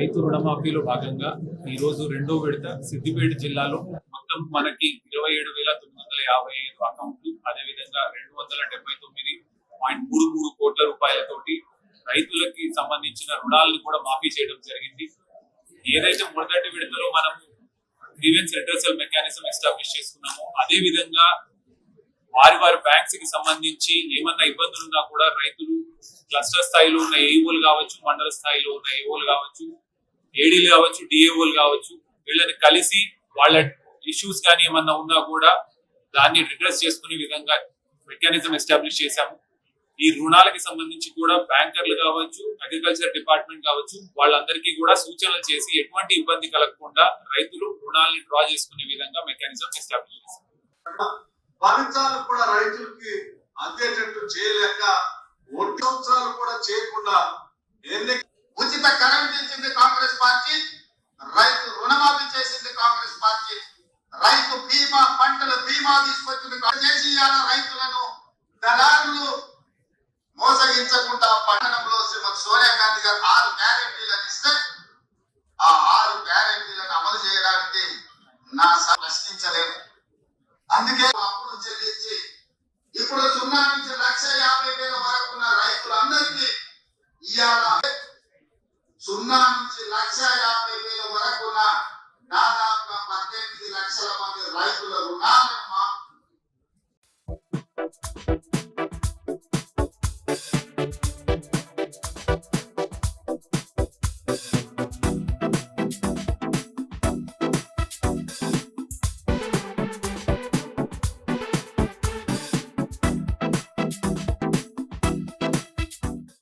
రైతు రుణమాఫీలో భాగంగా ఈ రోజు రెండో విడత సిద్దిపేట జిల్లాలో మొత్తం మనకి ఇరవై ఏడు వేల తొమ్మిది వందల యాభై ఐదు అకౌంట్లు అదేవిధంగా రెండు వందల డెబ్బై తొమ్మిది పాయింట్ మూడు మూడు కోట్ల రూపాయలతోటి రైతులకి సంబంధించిన రుణాలను కూడా మాఫీ చేయడం జరిగింది. ఏదైతే మొదటి విడతలో మనం గ్రీవెన్స్ రిటర్సల్ మెకానిజం ఎస్టాబ్లిష్ చేసుకున్నామో అదే విధంగా వారి వారి బ్యాంక్స్కి సంబంధించి ఏమన్నా ఇబ్బందులు ఉన్నా కూడా రైతులు క్లస్టర్ స్థాయిలో ఉన్న ఏఓలు కావచ్చు మండల స్థాయిలో ఉన్న ఏఓలు కావచ్చు ఏడీలు కావచ్చు డిఏఓలు కావచ్చు వీళ్ళని కలిసి వాళ్ళ ఇష్యూస్ కానీ ఏమన్నా ఉన్నా కూడా దాన్ని రిడ్రెస్ చేసుకునే విధంగా మెకానిజం ఎస్టాబ్లిష్ చేశాము. ఈ రుణాలకి సంబంధించి కూడా బ్యాంకర్లు కావచ్చు అగ్రికల్చర్ డిపార్ట్మెంట్ కావచ్చు వాళ్ళందరికీ కూడా సూచనలు చేసి ఎటువంటి ఇబ్బంది కలగకుండా రైతులు రుణాలని డ్రా చేసుకునే విధంగా మెకానిజం ఎస్టాబ్లిష్ చేశాము ఫలితాలు కూడా రైతులకి అందేటట్టు చేయలేక సంవత్సరాలు కూడా చేయకుండా ఎన్ని ఉచిత కరెంట్ ఇచ్చింది కాంగ్రెస్ పార్టీ రైతు రుణమాఫీ చేసింది కాంగ్రెస్ పార్టీ రైతు బీమా పంటల బీమా తీసుకొచ్చింది కాంగ్రెస్. రైతులను దళారులు మోసగించకుండా పట్టణంలో శ్రీమతి సోనియా గాంధీ గారు ఆరు గ్యారెంటీలను ఇస్తే ఆ ఆరు గ్యారెంటీలను అమలు చేయడానికి నా ప్రశ్నించలేదు అందుకే అప్పులు చెల్లించి ఇప్పుడు సున్నా నుంచి లక్ష యాభై వేల వరకు ఉన్న రైతులందరికీ ఇవాళ సున్నా నుంచి లక్ష యాభై వేల వరకు ఉన్న Hallelujah.